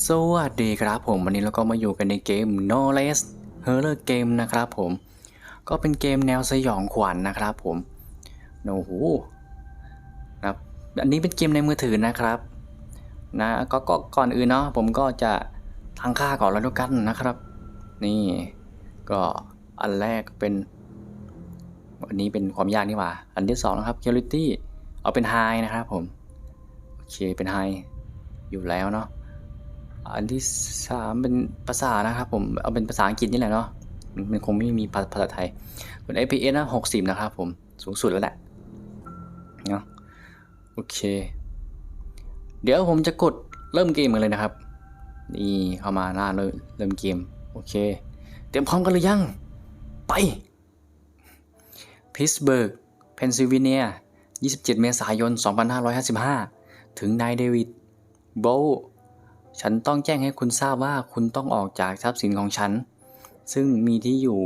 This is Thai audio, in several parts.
สวัสดีครับผมวันนี้เราก็มาอยู่กันในเกม No Less Horror Game นะครับผม ก็เป็นเกมแนวสยองขวัญนะครับผมโอ้โหนะครับอันนี้เป็นเกมในมือถือนะครับนะก็ก็ก่อนอื่นเนาะผมก็จะทางค่าก่อนแล้วกันนะครับ นี่ก็อันแรกเป็นอันนี้เป็นความยากนี่หว่า อันที่สองนะครับ Quality เอาเป็น High นะครับผม โอเคเป็น High อยู่แล้วเนาะ อันที่สามเป็นภาษานะครับผมเอาเป็นภาษาอังกฤษนี่แหละเนาะมันคงไม่มีภาษาไทยเป็น APS นะหกสิบนะครับผมสูงสุดแล้วแหละเนาะโอเค เดี๋ยวผมจะกดเริ่มเกมกันเลยนะครับ นี่เข้ามาหน้าเลยเริ่มเกม โอเค เตรียมพร้อมกันหรือยัง ไปพิสเบิร์กเพนซิลเวเนีย 27 เมษายน 2555 ถึงนายเดวิดโบ ฉันต้องแจ้งให้คุณทราบว่าคุณต้องออกจากทรัพย์สินของฉัน ซึ่งมีที่อยู่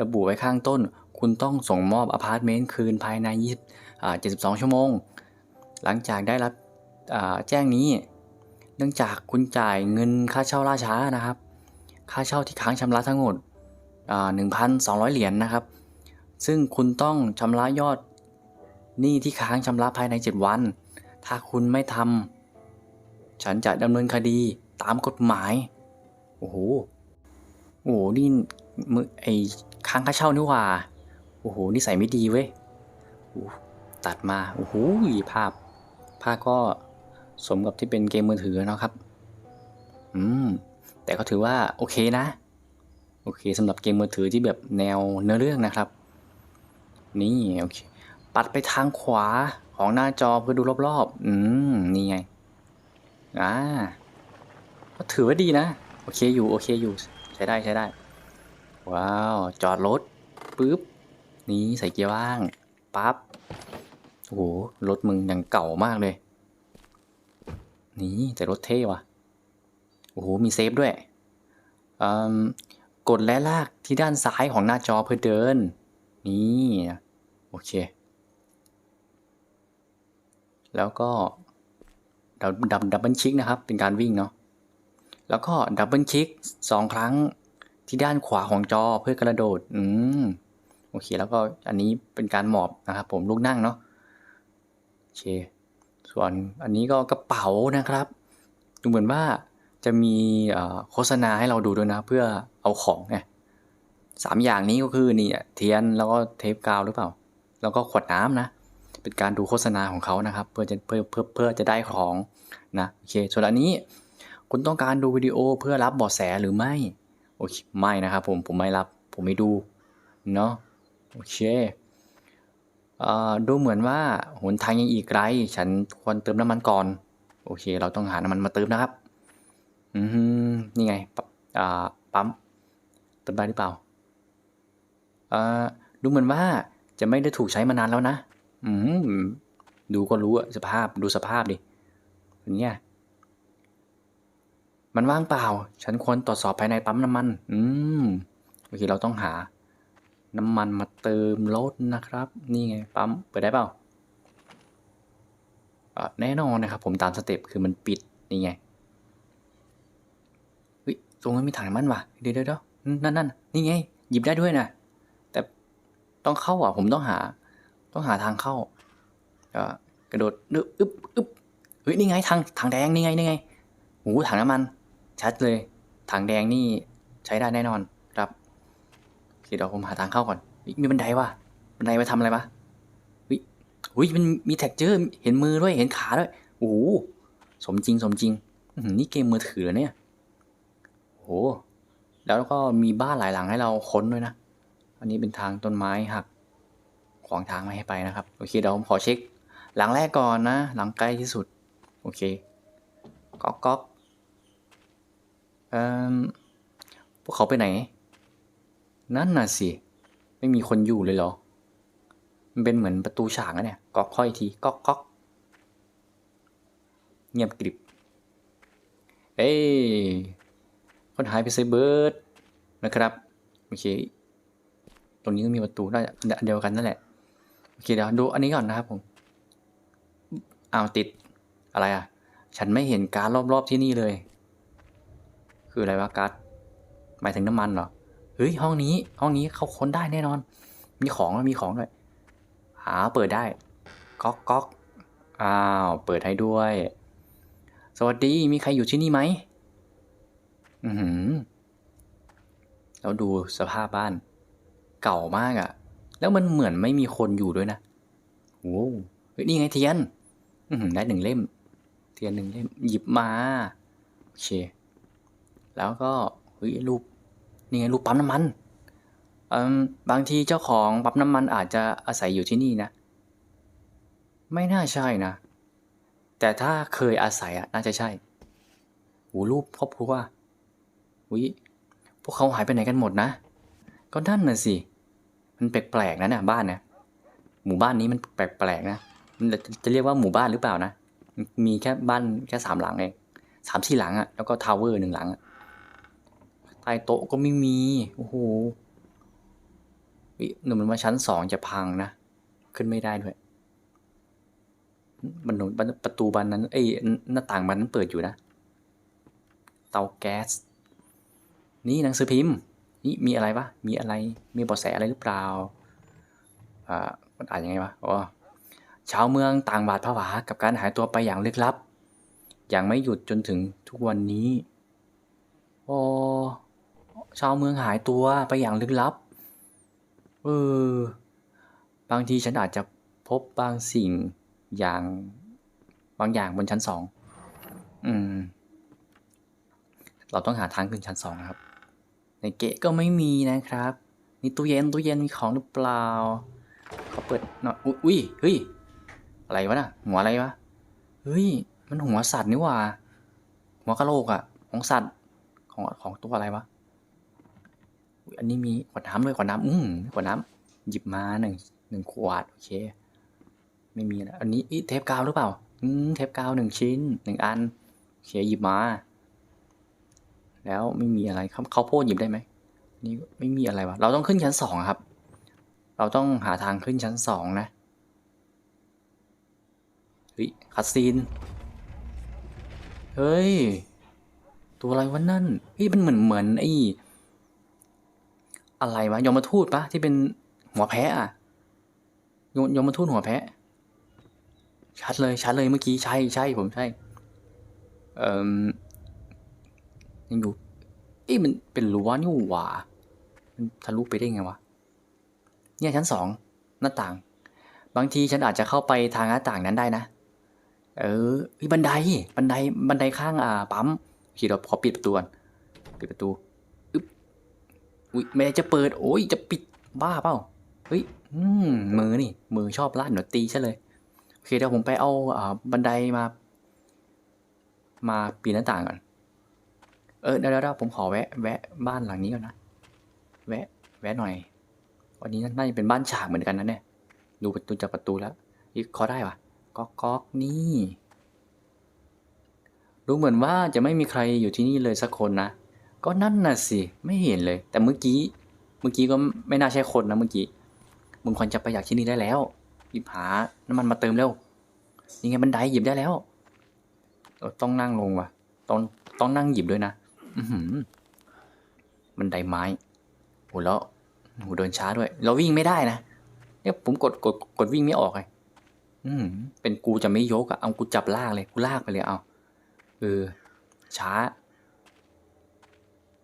ระบุไว้ข้างต้น คุณต้องส่งมอบอพาร์ตเมนต์คืนภายใน72 ชั่วโมง หลังจากได้รับแจ้งนี้ เนื่องจากคุณจ่ายเงินค่าเช่าล่าช้านะครับ ค่าเช่าที่ค้างชำระทั้งหมด1,200 เหรียญนนะครับ ซึ่งคุณต้องชำระยอดหนี้ที่ค้างชำระภายใน 7 วัน ถ้าคุณไม่ทำ ฉันจะดำเนินคดีตามกฎหมาย โอ้โห โอ้โห นี่มือไอ้ค้างค่าเช่านี่ว่า โอ้โห นี่ใส่ไม่ดีเว้ย ตัดมา โอ้โห ภาพ ภาพก็สมกับที่เป็นเกมมือถือนะครับ อืม แต่ก็ถือว่าโอเคนะ โอเคสำหรับเกมมือถือที่แบบแนวเนื้อเรื่องนะครับ นี่โอเค ปัดไปทางขวาของหน้าจอเพื่อดูรอบๆ อืม นี่ไง อ่าก็ถือว่าดีนะ โอเคอยู่ โอเคอยู่ ใช้ได้ใช้ได้ ว้าว จอดรถปุ๊บ นี่ใส่เกียร์ว่าง ปั๊บ โอ้โห รถมึงยังเก่ามากเลย นี่แต่รถเท่ว่ะ โอ้โห มีเซฟด้วยอืมกดและลากที่ด้านซ้ายของหน้าจอเพื่อเดิน นี่ โอเค แล้วก็ ดับดับดับเบิลคิกนะครับ เป็นการวิ่งเนาะแล้วก็ดับเบิลคิกสองครั้งที่ด้านขวาของจอเพื่อกระโดด อืมโอเค แล้วก็อันนี้เป็นการหมอบนะครับผมลูกนั่งเนาะโอเค ส่วนอันนี้ก็กระเป๋านะครับดูเหมือนว่าจะมีโฆษณาให้เราดูด้วยนะ เพื่อเอาของไงสามอย่างนี้ก็คือนี่เทียนแล้วก็เทปกาวหรือเปล่า แล้วก็ขวดน้ำนะ เป็นการดูโฆษณาของเขานะครับ เพื่อจะเพื่อเพื่อเพื่อจะได้ของนะโอเคส่วนอันนี้คุณต้องการดูวิดีโอเพื่อรับเบาะแสหรือไม่โอเคไม่นะครับผมผมไม่รับผมไม่ดูเนาะโอเคเอ่อดูเหมือนว่าหนทางยังอีกไกล ฉันควรเติมน้ำมันก่อน โอเค เราต้องหาน้ำมันมาเติมนะครับ อืมนี่ไงปั๊บอ่าปั๊มเติมได้หรือเปล่าเออดูเหมือนว่าจะไม่ได้ถูกใช้มานานแล้วนะ อืมดูก็รู้อะสภาพดูสภาพดิอย่เงี้ยมันว่างเปล่า ฉันควรตรวจสอบภายในปั๊มน้ำมัน อืมโอเคเราต้องหา น้ำมันมาเติมรถนะครับ นี่ไงปั๊มเปิดได้เปล่าแน่นอนนะครับ ผมตามสเต็ปคือมันปิดนี่ไงเฮ้ยตรงนั้นมีถังน้ำมันว่ะเดี๋ยวเดี๋ยวเดี๋ยวนั่นนั่นนี่ไง หยิบได้ด้วยนะแต่ต้องเข้าอะ ผมต้องหา ต้องหาทางเข้าก็กระโดดนึบอึ๊บอึ๊บเฮ้ยนี่ไงทางทางแดงนี่ไงนี่ไงโอ้โหถังน้ำมัน ชัดเลยถังแดงนี่ใช้ได้แน่นอนครับเคเดี๋ยวผมหาทางเข้าก่อนมีบันไดวะบันไดไปทำอะไรวะวิวิมันมีแท็กเจอร์เห็นมือด้วยเห็นขาด้วยโอ้โหสมจริงสมจริงนี่เกมมือถือเนี่ยโอ้โหแล้วก็มีบ้านหลายหลังให้เราค้นด้วยนะ อันนี้เป็นทางต้นไม้หัก ขวางทางไม่ให้ไปนะครับ โอเคเดี๋ยวผมขอเช็ค หลังแรกก่อนนะ หลังใกล้ที่สุด โอเคก๊อกก๊อกเอ่อพวกเขาไปไหน นั่นน่ะสิ ไม่มีคนอยู่เลยเหรอ มันเป็นเหมือนประตูฉากอะเนี่ยก๊อกค่อยทีก๊อกก๊อกเงียบกริบ เอ้ยคนหายไปไซเบิร์ดนะครับ โอเค ตรงนี้ก็มีประตูน่าจะเดียวกันนั่นแหละ โอเคเดี๋ยวดูอันนี้ก่อนนะครับผมอ้าวติดอะไรอะ ฉันไม่เห็นการรอบๆที่นี่เลย คืออะไรวะกัสหมายถึงน้ำมันเหรอเฮ้ยห้องนี้ ห้องนี้เขาค้นได้แน่นอน มีของมีของด้วยหาเปิดได้ก๊อกก๊อกอ้าวเปิดให้ด้วย สวัสดีมีใครอยู่ที่นี่ไหมอือหือแล้วดูสภาพบ้าน เก่ามากอะ่ะ แล้วมันเหมือนไม่มีคนอยู่ด้วยนะโอ้เฮ้ยนี่ไงเทียนอือหือได้หนึ่งเล่ม เทียนหนึ่งเล่ม หยิบมาโอเค แล้วก็เฮ้ยรูปนี่ไงรูปปั๊มน้ำมันอืมบางทีเจ้าของปั๊มน้ำมันอาจจะอาศัยอยู่ที่นี่นะ ไม่น่าใช่นะ แต่ถ้าเคยอาศัยอะน่าจะใช่โอ้รูปครอบครัววิพวกเขาหายไปไหนกันหมดนะ ก็นั่นน่ะสิ มันแปลกๆนะเนี่ยบ้านนี่ยหมู่บ้านนี้มันแปลกๆนะมันจะเรียกว่าหมู่บ้านหรือเปล่านะมีแค่บ้านแค่สามหลังเองสามสี่หลังอะแล้วก็ทาวเวอร์หนึ่งหลังอะใต้โต๊ะก็ไม่มีโอ้โหหนูมันว่าชั้นสองจะพังนะขึ้นไม่ได้ด้วยมันหนุนประตูบานนั้นเอ้ยหน้าต่างบานนั้นเปิดอยู่นะ เตาแก๊ส นี่หนังสือพิมพ์ นี่มีอะไรปะมีอะไร มีเบาะแสอะไรหรือเปล่า อ่ามันอ่านยังไงวะ อ๋อ ชาวเมืองต่างบาดผวากับการหายตัวไปอย่างลึกลับ อย่างไม่หยุดจนถึงทุกวันนี้ โอ้ชาวเมืองหายตัวไปอย่างลึกลับ เออ บางทีฉันอาจจะพบบางสิ่งอย่างบางอย่างบนชั้นสอง อืม เราต้องหาทางขึ้นชั้นสองครับ ในเกะก็ไม่มีนะครับ นี่ตู้เย็นตู้เย็นมีของหรือเปล่าเขาเปิดหน่อยอุ๊ยอุ้ยเฮ้ยอะไรวะน่ะหัวอะไรวะเฮ้ยมันหัวสัตว์นี่ว่า หัวกะโหลกอะของสัตว์ของของตัวอะไรวะอันนี้มีขวดน้ำด้วยขวดน้ำอืมขวดน้ำหยิบมาหนึ่งหนึ่งขวดโอเค ไม่มีนะอันนี้อีเทปกาวหรือเปล่าอืมเทปกาวหนึ่งชิ้นหนึ่งอันโอเคหยิบมา แล้วไม่มีอะไรเขาเขาวโพดหยิบได้ไหมนี่ไม่มีอะไรวะเราต้องขึ้นชั้นสองครับ เราต้องหาทางขึ้นชั้นสองนะเฮ้ยคัดซีนเฮ้ย ตัวอะไรวะนั่นเฮ้ยมันเหมือนเหมือนไอ้อะไรวะยมทูตปะที่เป็นหัวแพะอะยมยมทูตหัวแพะ ชัดเลยชัดเลยเมื่อกี้ใช่ใช่ผมใช่ เอ่อ ยังอยู่ เอ้ยมันเป็นรั้วนี่หว่ามันทะลุไปได้ไงวะ เนี่ยชั้นสองหน้าต่าง บางทีฉันอาจจะเข้าไปทางหน้าต่างนั้นได้นะ เออบันได บันได บันไดข้างอ่าปั๊มขี่เราขอปิดประตูก่อนปิดประตู อึ๊บ อุ้ยแม่จะเปิด โอ้ย จะปิดบ้าเปล่า เฮ้ย อืม มือนี่ มือชอบลั่นหนูตีซะเลย โอเคเดี๋ยวผมไปเอาอ่าบันไดมา มาปีนหน้าต่างก่อน เออเดี๋ยวผมขอแวะ แวะบ้านหลังนี้ก่อนนะ แวะ แวะหน่อย วันนี้น่าจะเป็นบ้านฉากเหมือนกันนะเนี่ย ดูประตูจากประตูแล้วอีกขอได้ปะก๊อกก๊อกนี่ดูเหมือนว่าจะไม่มีใครอยู่ที่นี่เลยสักคนนะ ก็นั่นน่ะสิ ไม่เห็นเลย แต่เมื่อกี้ เมื่อกี้ก็ไม่น่าใช่คนนะเมื่อกี้ มึงควรจะไปอยากที่นี่ได้แล้วหยิบหาน้ำมันมาเติมเร็วยังไงบันไดหยิบได้แล้วเออต้องนั่งลงวะต้องต้องนั่งหยิบด้วยนะ อือหือบันไดไม้โหแล้วโหเดินช้าด้วย เราวิ่งไม่ได้นะเนี่ยผมกดกดกดวิ่งไม่ออกเลยอืมเป็นกูจะไม่ยกอะเอากูจับลากเลยกูลากไปเลยเอาเออช้า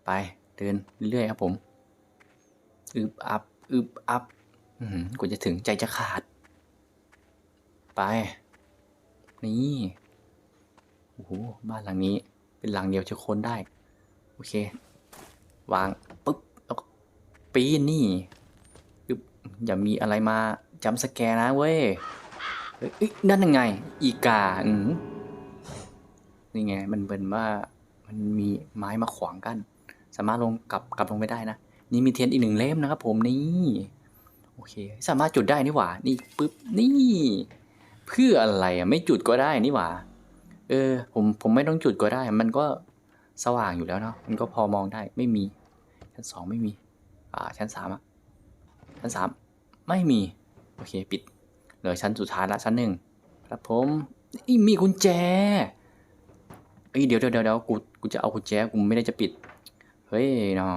ไปเดินเรื่อยครับผมอึบอับอึบอับอืมกูจะถึงใจจะขาด ไป นี่โอ้โหบ้านหลังนี้ เป็นหลังเดียวจะค้นได้ อเค วางปุ๊บแล้วก็ปีนนี่ปึ๊บอย่ามีอะไรมาจำสแกร์นะเว้ยเฮ้ยเอ้ยนั่นยังไง อีกาอืมนี่ไง มันเป็นว่ามันมีไม้มาขวางกัน สามารถลงกลับกลับลงไปได้นะ นี่มีเทียนอีกหนึ่งเล่มนะครับผมนี่โอเค สามารถจุดได้นี่หว่า นี่ปึ๊บนี่ เพื่ออะไรอะไม่จุดก็ได้นี่หว่า เออ ผมผมไม่ต้องจุดก็ได้ มันก็ สว่างอยู่แล้วเนาะมันก็พอมองได้ไม่มี ชั้นสองไม่มี อ่า ชั้นสามอะชั้นสามไม่มี โอเคปิด เหลือชั้นสุดท้ายละชั้นหนึ่งครับผมนี่มีกุญแจเอ้ยเดี๋ยวเดี๋ยวเดี๋ยวเดี๋ยวกูกูจะเอากุญแจกูไม่ได้จะปิด เฮ้ยเนาะ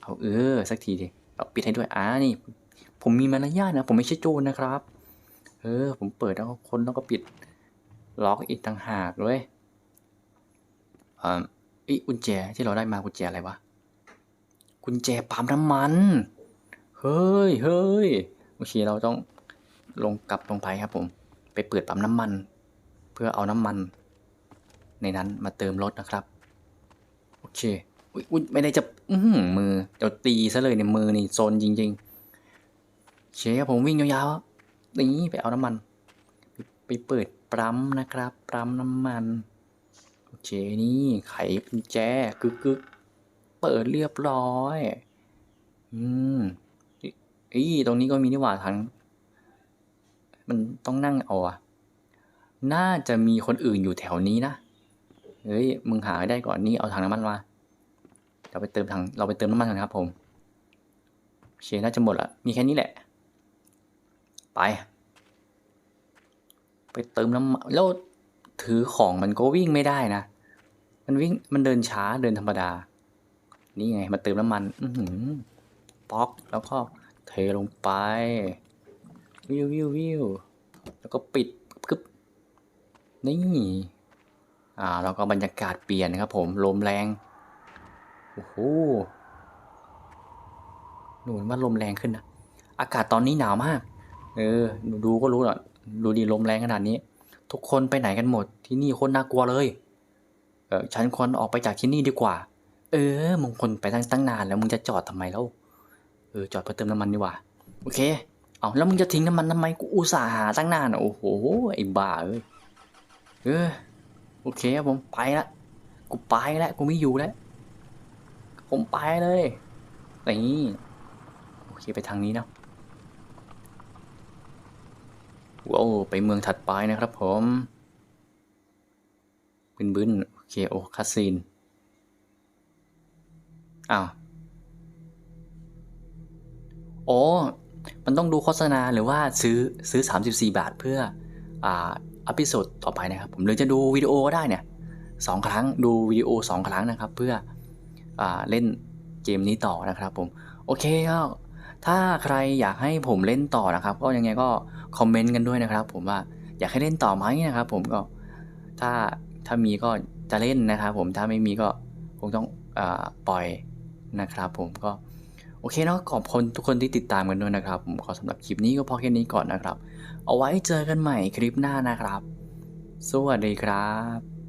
เอาเออสักทีดิเอาปิดให้ด้วยอ่านี่ ผมมีมารยาทนะ ผมไม่ใช่โจรนะครับ เออ ผมเปิดแล้วก็คนแล้วก็ปิดล็อกอีกต่างหากเลย อีกุญแจที่เราได้มากุญแจอะไรวะ กุญแจปั๊มน้ำมัน เฮ้ยเฮ้ยโอเคเราต้องลงกลับลงไปครับผม ไปเปิดปั๊มน้ำมัน เพื่อเอาน้ำมัน ในนั้นมาเติมรถนะครับ โอเคอุ๊ยอุ๊ยไม่ได้จะอื้อหือมือเดี๋ยวตีซะเลยเนี่ยมือนี่โซนจริงๆเคครับผมวิ่งยาวๆนี่ไปเอาน้ำมัน ไปเปิดปั๊มนะครับปั๊มน้ำมัน โอเคนี่ไขกุญแจกึกกึกเปิดเรียบร้อย อืมอีตรงนี้ก็มีนี่หว่าทางมันต้องนั่งเอาอะน่าจะมีคนอื่นอยู่แถวนี้นะ เฮ้ย มึงหาให้ได้ก่อนนี่เอาถังน้ำมันมา เราไปเติมถัง เราไปเติมน้ำมันกันครับผมโอเคน่าจะหมดละ มีแค่นี้แหละ ไป ไปเติมน้ำมันแล้ว ถือของมันก็วิ่งไม่ได้นะ มันวิ่งมันเดินช้าเดินธรรมดา นี่ไงมาเติมน้ำมันอืป๊อกแล้วก็เทลงไป วิววิววิวแล้วก็ปิดกึบนี่อ่าแล้วก็บรรยากาศเปลี่ยนครับผมลมแรงโอ้โหหนูว่าลมแรงขึ้นนะอากาศตอนนี้หนาวมาก เออดูก็รู้หรอดูดีลมแรงขนาดนี้ ทุกคนไปไหนกันหมด ที่นี่โคนน่ากลัวเลย เออฉันควรออกไปจากที่นี่ดีกว่า เออมึงคนไปตั้งตั้งนานแล้วมึงจะจอดทำไมแล้วเออจอดเพื่อเติมน้ำมันดีกว่า โอเค เอาแล้วมึงจะทิ้งน้ำมันทำไมกูอุตส่าห์หาตั้งนานอะโอ้โหไอ้บ้าเอ้ยเออโอเคครับผมไปละกูไปแล้วกูไม่อยู่แล้วผมไปเลยนี่โอเคไปทางนี้นะ ว้าวไปเมืองถัดไปนะครับผมบึนบึนโอเคโอคาซีนอ้าวโอ้มันต้องดูโฆษณาหรือว่าซื้อซื้อ 34 บาทเพื่ออ่าอพิโซดต่อไปนะครับ ผมหรือจะดูวิดีโอก็ได้เนี่ยสองครั้งดูวิดีโอสองครั้งนะครับ เพื่ออเล่นเกมนี้ต่อนะครับผม โอเคก็ ถ้าใครอยากให้ผมเล่นต่อนะครับ ก็ยังไงก็คอมเมนต์กันด้วยนะครับ ผมว่าอยากให้เล่นต่อไหมนะครับ ผมก็ถ้าถ้ามีก็จะเล่นนะครับผมถ้าไม่มีก็คงต้องอปล่อยนะครับ ผมก็โอเคเนาะขอบคุณทุกคนที่ติดตามกันด้วยนะครับ ผมขอสำหรับคลิปนี้ก็พอแค่นี้ก่อนนะครับ เอาไว้เจอกันใหม่คลิปหน้านะครับ สวัสดีครับ